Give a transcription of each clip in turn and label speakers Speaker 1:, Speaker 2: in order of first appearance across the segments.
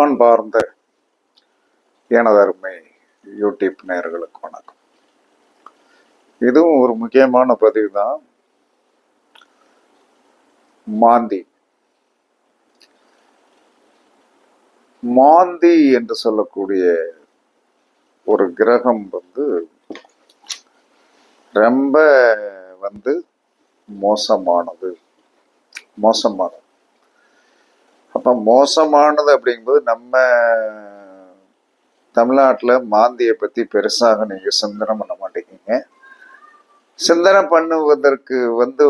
Speaker 1: அன்பார்ந்த எனதருமை யூடியூப் நேயர்களுக்கு வணக்கம். இதுவும் ஒரு முக்கியமான பதிவு தான். மாந்தி. மாந்தி என்று சொல்லக்கூடிய ஒரு கிரகம் வந்து ரொம்ப வந்து மோசமானது மோசமானது. அப்போ மோசமானது அப்படிங்கும்போது நம்ம தமிழ்நாட்டில் மாந்தியை பற்றி பெருசாக நீங்கள் சிந்தனை பண்ண மாட்டேங்கிங்க சிந்தனை பண்ணுவதற்கு வந்து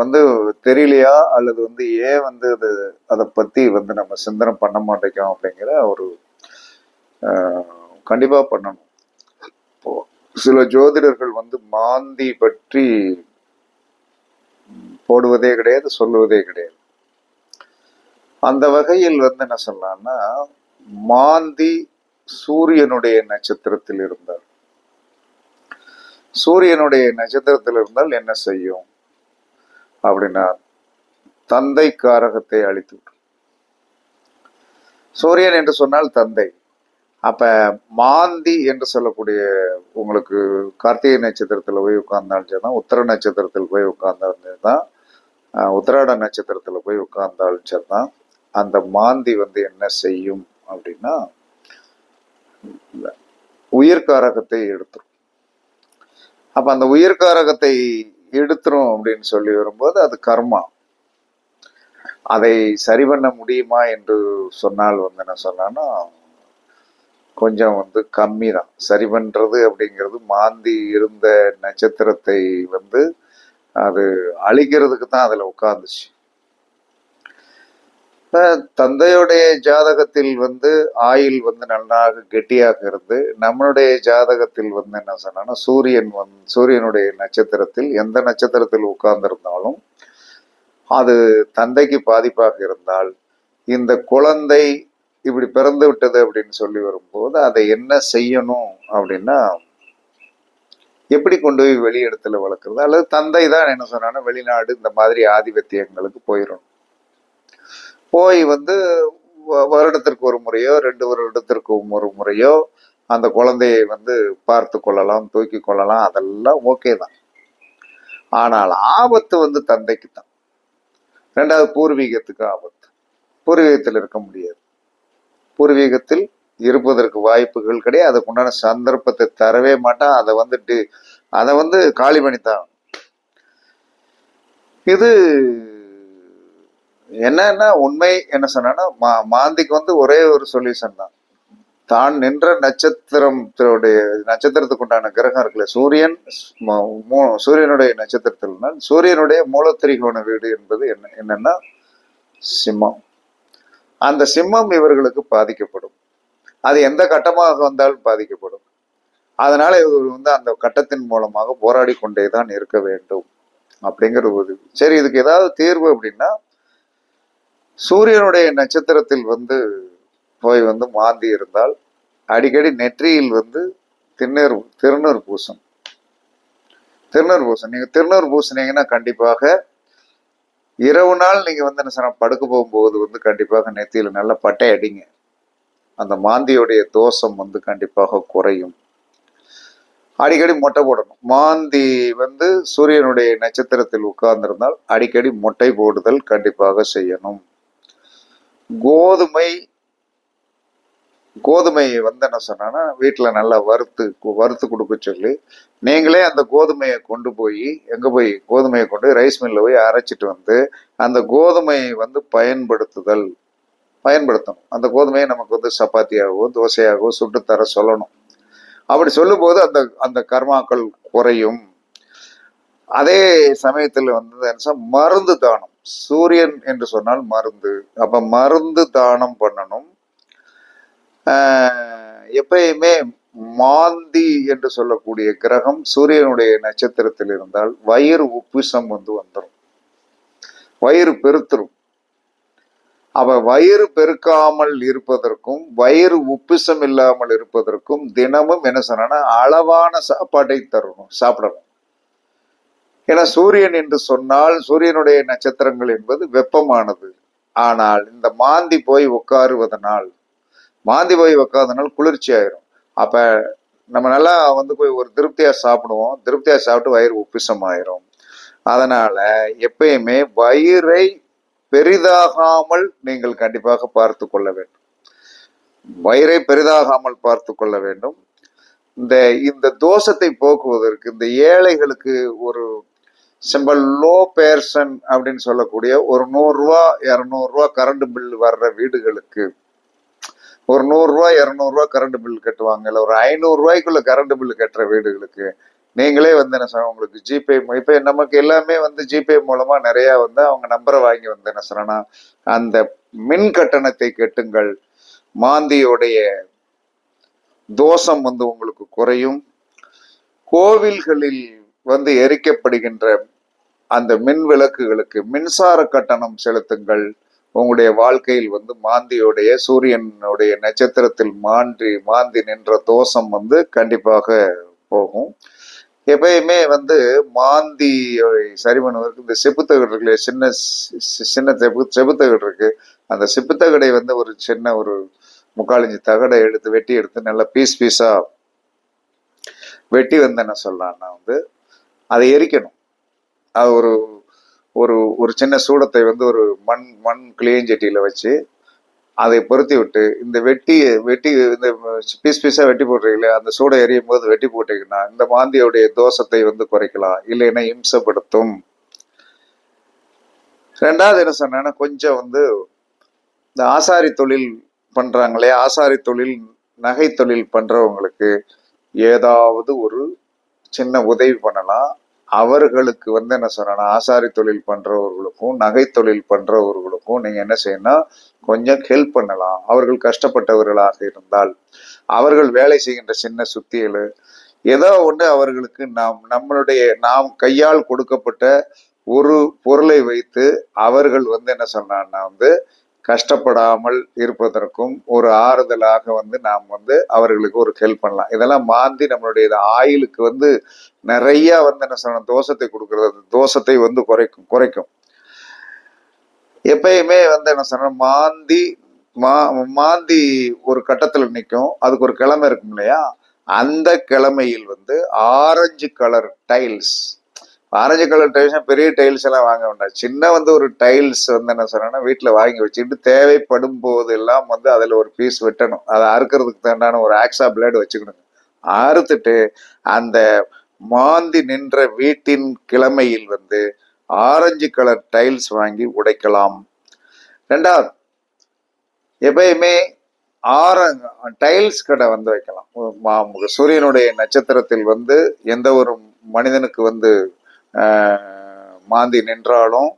Speaker 1: வந்து தெரியலையா? அல்லது வந்து ஏன் வந்து அது அதை பற்றி வந்து நம்ம சிந்தனை பண்ண மாட்டேங்கிறோம் அப்படிங்கிற ஒரு கண்டிப்பாக பண்ணணும். இப்போ சில ஜோதிடர்கள் வந்து மாந்தி பற்றி போடுவதே கிடையாது சொல்லுவதே கிடையாது. அந்த வகையில் வந்து என்ன சொல்லலாம்னா மாந்தி சூரியனுடைய நட்சத்திரத்தில் இருந்தார். சூரியனுடைய நட்சத்திரத்தில் இருந்தால் என்ன செய்யும்? அப்படின்னா தந்தை காரகத்தை அழித்து சூரியன் என்று சொன்னால் தந்தை. அப்ப மாந்தி என்று சொல்லக்கூடிய உங்களுக்கு கார்த்திகை நட்சத்திரத்தில் போய் உட்கார்ந்தாலும் சரிதான் உத்தர நட்சத்திரத்தில் போய் உட்கார்ந்தாலும் தான் அஹ் உத்திராட நட்சத்திரத்தில் போய் உட்கார்ந்தாலும் சரிதான் அந்த மாந்தி வந்து என்ன செய்யும் அப்படின்னா உயிர்காரகத்தை எடுத்துரும். அப்ப அந்த உயிர்காரகத்தை எடுத்துரும் அப்படின்னு சொல்லி வரும்போது அது கர்மா. அதை சரி பண்ண முடியுமா என்று சொன்னால் வந்து என்ன சொன்னான்னா கொஞ்சம் வந்து கம்மி தான் சரி பண்றது அப்படிங்கிறது மாந்தி இருந்த நட்சத்திரத்தை வந்து அது அழிக்கிறதுக்கு தான் அதில் உட்காந்துச்சு தந்தையுடைய ஜாதகத்தில் வந்து ஆயில் வந்து நன்றாக கெட்டியாக இருந்து நம்மளுடைய ஜாதகத்தில் வந்து என்ன சொன்னா சூரியன் வந் சூரியனுடைய நட்சத்திரத்தில் எந்த நட்சத்திரத்தில் உட்கார்ந்திருந்தாலும் அது தந்தைக்கு பாதிப்பாக இருந்தால் இந்த குழந்தை இப்படி பிறந்து விட்டது அப்படின்னு சொல்லி வரும்போது அதை என்ன செய்யணும் அப்படின்னா எப்படி கொண்டு போய் வெளி இடத்துல வளர்க்குறது? அல்லது தந்தை தான் என்ன சொன்னான்னா வெளிநாடு இந்த மாதிரி ஆதிபத்தியங்களுக்கு போயிடணும் போய் வந்து வ- வருடத்திற்கு ஒரு முறையோ ரெண்டு வருடத்திற்கு ஒரு முறையோ அந்த குழந்தையை வந்து பார்த்து கொள்ளலாம் தூக்கி கொள்ளலாம் அதெல்லாம் ஓகே தான். ஆனால் ஆபத்து வந்து தந்தைக்கு தான். ரெண்டாவது பூர்வீகத்துக்கு ஆபத்து. பூர்வீகத்தில் இருக்க முடியாது. பூர்வீகத்தில் இருப்பதற்கு வாய்ப்புகள் கிடையாது. அதுக்குண்டான சந்தர்ப்பத்தை தரவே மாட்டான். அதை வந்துட்டு அதை வந்து காலி பண்ணித்தான். இது என்னன்னா உண்மை என்ன சொன்னா மா மாந்திக்கு வந்து ஒரே ஒரு சொல்யூஷன் தான். தான் நின்ற நட்சத்திரத்துடைய நட்சத்திரத்துக்கு உண்டான கிரகம் இருக்குல்ல சூரியன் மூ- சூரியனுடைய நட்சத்திரத்தில்னா சூரியனுடைய மூலத்திரிகோண வீடு என்பது என்ன என்னன்னா சிம்மம். அந்த சிம்மம் இவர்களுக்கு பாதிக்கப்படும். அது எந்த கட்டமாக வந்தாலும் பாதிக்கப்படும். அதனால இவர்கள் வந்து அந்த கட்டத்தின் மூலமாக போராடி கொண்டே தான் இருக்க வேண்டும். அப்படிங்கிற ஒரு சரி இதுக்கு ஏதாவது தீர்வு அப்படின்னா சூரியனுடைய நட்சத்திரத்தில் வந்து போய் வந்து மாந்தி இருந்தால் அடிக்கடி நெற்றியில் வந்து திருநீர் திருநூறு பூசம். திருநூறு பூசம். நீங்கள் திருநூறு பூசினீங்கன்னா கண்டிப்பாக இரவு நாள் நீங்கள் வந்து என்ன சார் படுக்க போகும்போது வந்து கண்டிப்பாக நெத்தியில் நல்ல பட்டை அடிங்க. அந்த மாந்தியோடைய தோஷம் வந்து கண்டிப்பாக குறையும். அடிக்கடி மொட்டை போடணும். மாந்தி வந்து சூரியனுடைய நட்சத்திரத்தில் உட்கார்ந்திருந்தால் அடிக்கடி மொட்டை போடுதல் கண்டிப்பாக செய்யணும். கோதுமை கோதுமையை வந்து என்ன சொன்னா வீட்டில் நல்லா வறுத்து வறுத்து கொடுக்க சொல்லி நீங்களே அந்த கோதுமையை கொண்டு போய் எங்கே போய்? கோதுமையை கொண்டு ரைஸ் மில்லில் போய் அரைச்சிட்டு வந்து அந்த கோதுமையை வந்து பயன்படுத்துதல் பயன்படுத்தணும். அந்த கோதுமையை நமக்கு வந்து சப்பாத்தியாகவோ தோசையாகவோ சுட்டு தர சொல்லணும். அப்படி சொல்லும்போது அந்த அந்த கர்மாக்கள் குறையும். அதே சமயத்தில் வந்து என்ன மருந்து தானம். சூரியன் என்று சொன்னால் மருந்து. அப்ப மருந்து தானம் பண்ணணும். எப்பயுமே மாந்தி என்று சொல்லக்கூடிய கிரகம் சூரியனுடைய நட்சத்திரத்தில் இருந்தால் வயிறு உப்புசம் வந்து வந்துடும் வயிறு பெருத்துரும். அவ வயிறு பெருக்காமல் இருப்பதற்கும் வயிறு உப்புசம் இல்லாமல் இருப்பதற்கும் தினமும் என்ன சொன்னா அளவான சாப்பாட்டை தரணும் சாப்பிடணும். ஏன்னா சூரியன் என்று சொன்னால் சூரியனுடைய நட்சத்திரங்கள் என்பது வெப்பமானது. ஆனால் இந்த மாந்தி போய் உட்காருவதனால் மாந்தி போய் உட்காதனால் குளிர்ச்சி ஆயிரும். அப்ப நம்ம நல்லா வந்து போய் ஒரு திருப்தியா சாப்பிடுவோம். திருப்தியா சாப்பிட்டு வயிறு உப்பிசம் ஆயிரும் அதனால எப்பயுமே வயிறை பெரிதாகாமல் நீங்கள் கண்டிப்பாக பார்த்து கொள்ள வேண்டும். வயிறை பெரிதாகாமல் பார்த்து கொள்ள வேண்டும். இந்த இந்த தோஷத்தை போக்குவதற்கு இந்த ஏழைகளுக்கு ஒரு சிம்பிள் லோ பேர்சன் அப்படின்னு சொல்லக்கூடிய ஒரு நூறுரூவா இரநூறுவா கரண்ட் பில் வர்ற வீடுகளுக்கு. ஒரு நூறுரூவா இரநூறுவா கரண்ட் பில் கட்டுவாங்க. இல்லை ஒரு ஐநூறுரூவாய்க்குள்ள கரண்ட் பில் கட்டுற வீடுகளுக்கு. நீங்களே வந்து என்ன சொல்ல உங்களுக்கு ஜிபே இப்போ நமக்கு எல்லாமே வந்து ஜிபே மூலமா நிறையா வந்து அவங்க நம்பரை வாங்கி வந்து என்ன சொல்லணும்னா அந்த மின் கட்டணத்தை கட்டுங்கள். மாந்தியோடைய தோஷம் வந்து உங்களுக்கு குறையும். கோவில்களில் வந்து எரிக்கப்படுகின்ற அந்த மின் விளக்குகளுக்கு மின்சார கட்டணம் செலுத்துங்கள். உங்களுடைய வாழ்க்கையில் வந்து மாந்தியோடைய சூரியனுடைய நட்சத்திரத்தில் மாண்டி மாந்தி நின்ற தோஷம் வந்து கண்டிப்பாக போகும். எப்பயுமே வந்து மாந்தி சரி பண்ணுவதற்கு இந்த செப்புத்தகடு இருக்கு சின்ன சி- சி- சின்ன செப்பு செப்புத்தகடு இருக்கு. அந்த செப்புத்தகடை வந்து ஒரு சின்ன ஒரு முக்காலஞ்சு தகடை எடுத்து வெட்டி எடுத்து நல்லா பீஸ் பீஸா வெட்டி வந்தேன்னு சொல்லலாம் சொல்லலாம்னா வந்து. அதை எரிக்கணும். அது ஒரு ஒரு ஒரு சின்ன சூடத்தை வந்து ஒரு மண் மண் கிளியஞ்சட்டியில வச்சு அதை பொருத்தி விட்டு இந்த வெட்டி வெட்டி இந்த பீஸ் பீஸாக வெட்டி போடுறீங்களே அந்த சூடை எரியும் போது வெட்டி போட்டீங்கன்னா இந்த மாந்தியோடைய தோஷத்தை வந்து குறைக்கலாம். இல்லைன்னா இம்சப்படுத்தும். ரெண்டாவது என்ன சொன்னேன்னா கொஞ்சம் வந்து இந்த ஆசாரி தொழில் பண்ணுறாங்களே ஆசாரி தொழில் நகை தொழில் பண்ணுறவங்களுக்கு ஏதாவது ஒரு சின்ன உதவி பண்ணலாம். அவர்களுக்கு வந்து என்ன சொன்னா ஆசாரி தொழில் பண்றவர்களுக்கும் நகை தொழில் பண்றவர்களுக்கும் நீங்க என்ன செய்யணும் கொஞ்சம் ஹெல்ப் பண்ணலாம். அவர்கள் கஷ்டப்பட்டவர்களாக இருந்தால் அவர்கள் வேலை செய்கின்ற சின்ன சுத்தியல் ஏதோ ஒன்று அவர்களுக்கு நாம் நம்மளுடைய நாம் கையால் கொடுக்கப்பட்ட ஒரு பொருளை வைத்து அவர்கள் வந்து என்ன சொன்னான்னா வந்து கஷ்டப்படாமல் இருப்பதற்கும் ஒரு ஆறுதலாக வந்து நாம் வந்து அவர்களுக்கு ஒரு ஹெல்ப் பண்ணலாம். இதெல்லாம் மாந்தி நம்மளுடைய இது ஆயிலுக்கு வந்து நிறைய வந்து என்ன சொல்லணும் தோஷத்தை கொடுக்கறது. அந்த தோஷத்தை வந்து குறைக்கும் குறைக்கும். எப்பயுமே வந்து என்ன சொன்னா மாந்தி மா மாந்தி ஒரு கட்டத்தில் நிற்கும் அதுக்கு ஒரு கிழமை இருக்கும் இல்லையா? அந்த கிழமையில் வந்து orange colour tiles orange colour tiles பெரிய டைல்ஸ் எல்லாம் வாங்க வேண்டாம். சின்ன வந்து ஒரு டைல்ஸ் வந்து என்ன சொன்னா வீட்டில் வாங்கி வச்சுக்கிட்டு தேவைப்படும் போது எல்லாம் வந்து அதில் ஒரு பீஸ் வெட்டணும். அதை அறுக்கிறதுக்கு தண்டான ஒரு ஆக்ஸா பிளேடு வச்சுக்கணும் அறுத்துட்டு அந்த மாந்தி நின்ற வீட்டின் கிழமையில் வந்து ஆரஞ்சு கலர் டைல்ஸ் வாங்கி உடைக்கலாம். ரெண்டாவது எப்பயுமே ஆர டைல்ஸ் கடை வந்து வைக்கலாம். மா- சூரியனுடைய நட்சத்திரத்தில் வந்து எந்த ஒரு மனிதனுக்கு வந்து மாந்தி நின்றாலும்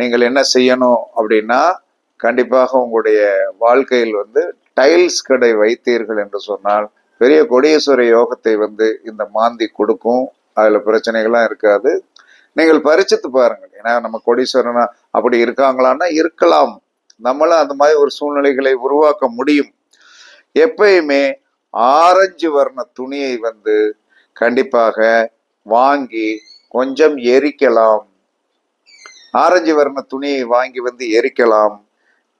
Speaker 1: நீங்கள் என்ன செய்யணும் அப்படின்னா கண்டிப்பாக உங்களுடைய வாழ்க்கையில் வந்து டைல்ஸ் கடை வைத்தீர்கள் என்று சொன்னால் பெரிய கொடியேஸ்வர யோகத்தை வந்து இந்த மாந்தி கொடுக்கும். அதில் பிரச்சனைகள்லாம் இருக்காது. நீங்கள் பரிச்சித்து பாருங்கள். ஏன்னா நம்ம கொடீஸ்வரனா அப்படி இருக்காங்களான்னா இருக்கலாம். நம்மளும் அந்த மாதிரி ஒரு சூழ்நிலைகளை உருவாக்க முடியும். எப்பயுமே ஆரஞ்சு வர்ண துணியை வந்து கண்டிப்பாக வாங்கி கொஞ்சம் எரிக்கலாம் ஆரஞ்சு வர்ண துணியை வாங்கி வந்து எரிக்கலாம்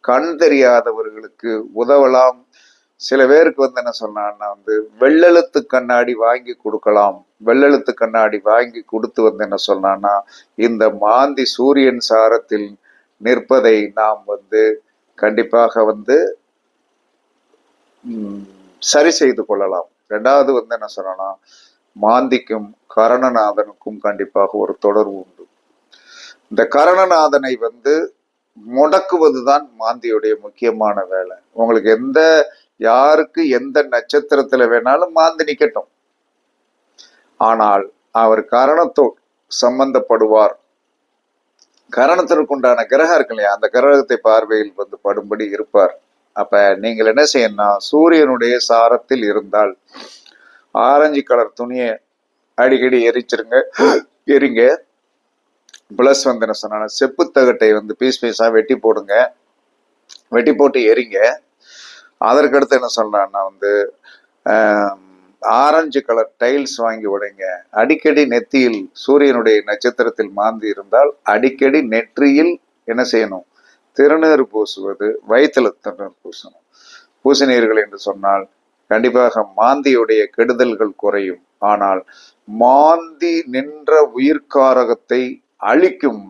Speaker 1: கண் தெரியாதவர்களுக்கு உதவலாம். சில பேருக்கு வந்து என்ன சொன்னான்னா வந்து வெள்ளெழுத்து கண்ணாடி வாங்கி கொடுக்கலாம். வெள்ளெழுத்து கண்ணாடி வாங்கி கொடுத்து வந்து என்ன சொன்னான்னா இந்த மாந்தி சூரியன் சாரத்தில் நிற்பதை நாம் வந்து கண்டிப்பாக வந்து சரி செய்து கொள்ளலாம். ரெண்டாவது வந்து என்ன சொன்னா மாந்திக்கும் கரணநாதனுக்கும் கண்டிப்பாக ஒரு தொடர்பு உண்டு. இந்த கரணநாதனை வந்து முடக்குவதுதான் மாந்தியுடைய முக்கியமான வேலை. உங்களுக்கு எந்த யாருக்கு எந்த நட்சத்திரத்துல வேணாலும் மாந்தி நிக்கட்டும். ஆனால் அவர் கரணத்தோடு சம்பந்தப்படுவார். கரணத்திற்கு உண்டான கிரகம் இருக்கு இல்லையா? அந்த கிரகத்தை பார்வையில் வந்து படும்படி இருப்பார். அப்ப நீங்கள் என்ன செய்யணும்னா சூரியனுடைய சாரத்தில் இருந்தால் ஆரஞ்சு கலர் துணியை அடிக்கடி எரிச்சிருங்க. எரிங்க. பிளஸ் வந்து என்ன சொன்னா செப்பு தகட்டை வந்து பீஸ் பீஸா வெட்டி போடுங்க. வெட்டி போட்டு எரிங்க. அதற்கடுத்து என்ன சொல்றான்னா வந்து ஆரஞ்சு கலர் டைல்ஸ் வாங்கி உடைங்க. அடிக்கடி நெத்தியில் சூரியனுடைய நட்சத்திரத்தில் மாந்தி இருந்தால் அடிக்கடி நெற்றியில் என்ன செய்யணும்? திருநீர் பூசுவது வயிற்றுல திருநீர் பூசணும். பூசினீர்கள் என்று சொன்னால் கண்டிப்பாக மாந்தியுடைய கெடுதல்கள் குறையும். ஆனால் மாந்தி நின்ற உயிர்காரகத்தை அழிக்கும்.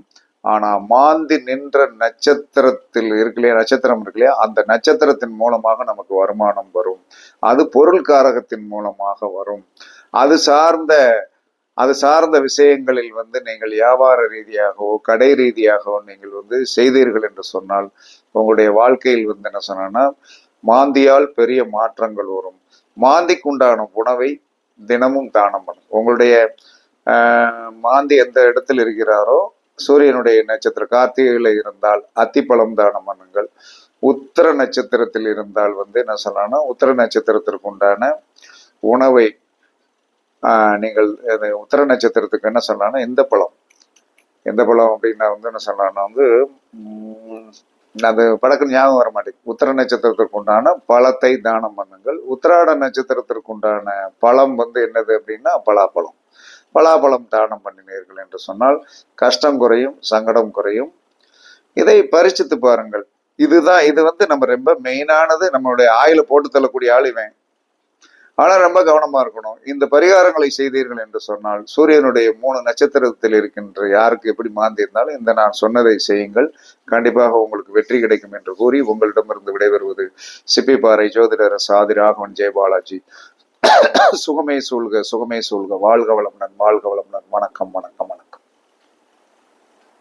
Speaker 1: ஆனா மாந்தி நின்ற நட்சத்திரத்தில் இருக்கலையே நட்சத்திரம் இருக்கலையா அந்த நட்சத்திரத்தின் மூலமாக நமக்கு வருமானம் வரும். அது பொருள் காரகத்தின் மூலமாக வரும். அது சார்ந்த அது சார்ந்த விஷயங்களில் வந்து நீங்கள் வியாபார ரீதியாகவோ கடை ரீதியாகவோ நீங்கள் வந்து செய்தீர்கள் என்று சொன்னால் உங்களுடைய வாழ்க்கையில் வந்து என்ன சொன்னா மாந்தியால் பெரிய மாற்றங்கள் வரும். மாந்திக்கு உண்டான உணவை தினமும் தானம் பண்ணும் உங்களுடைய ஆஹ், மாந்தி எந்த இடத்தில் இருக்கிறாரோ சூரியனுடைய நட்சத்திரம் கார்த்திகையில் இருந்தால் அத்திப்பழம் தானம் பண்ணுங்கள். உத்திர நட்சத்திரத்தில் இருந்தால் வந்து என்ன சொல்லலாம்னா உத்திர நட்சத்திரத்திற்கு உண்டான உணவை ஆஹ், நீங்கள் உத்தர நட்சத்திரத்துக்கு என்ன சொல்லலாம்னா எந்த பழம்? எந்த பழம் அப்படின்னா வந்து என்ன சொல்லலாம்னா வந்து உம், அது படக்கு ஞாபகம் வர மாட்டேங்குது. உத்தர நட்சத்திரத்திற்கு உண்டான பழத்தை தானம் பண்ணுங்கள். உத்திராட நட்சத்திரத்திற்கு உண்டான பழம் வந்து என்னது அப்படின்னா பலாப்பழம். பலாப்பழம் தானம் பண்ணினீர்கள் என்று சொன்னால் கஷ்டம் குறையும் சங்கடம் குறையும். இதை பரிசித்து பாருங்கள். இதுதான் இது வந்து நம்ம ரொம்ப மெயினானது நம்மளுடைய ஆயில போட்டு தள்ளக்கூடிய ஆள் இவன். ஆனால் ரொம்ப கவனமா இருக்கணும். இந்த பரிகாரங்களை செய்தீர்கள் என்று சொன்னால் சூரியனுடைய மூணு நட்சத்திரத்தில் இருக்கின்ற யாருக்கு எப்படி மாந்தி இருந்தாலும் இந்த நான் சொன்னதை செய்யுங்கள். கண்டிப்பாக உங்களுக்கு வெற்றி கிடைக்கும் என்று கூறி உங்களிடமிருந்து விடைபெறுவது சிப்பிப்பாறை ஜோதிடர் சாதி ராகவன் ஜெயபாலாஜி சுகமே சூழ்க சுகமே சூழ்க. வாழ்க வளமுடன் வாழ்க வளமுடன். வணக்கம் வணக்கம் வணக்கம்.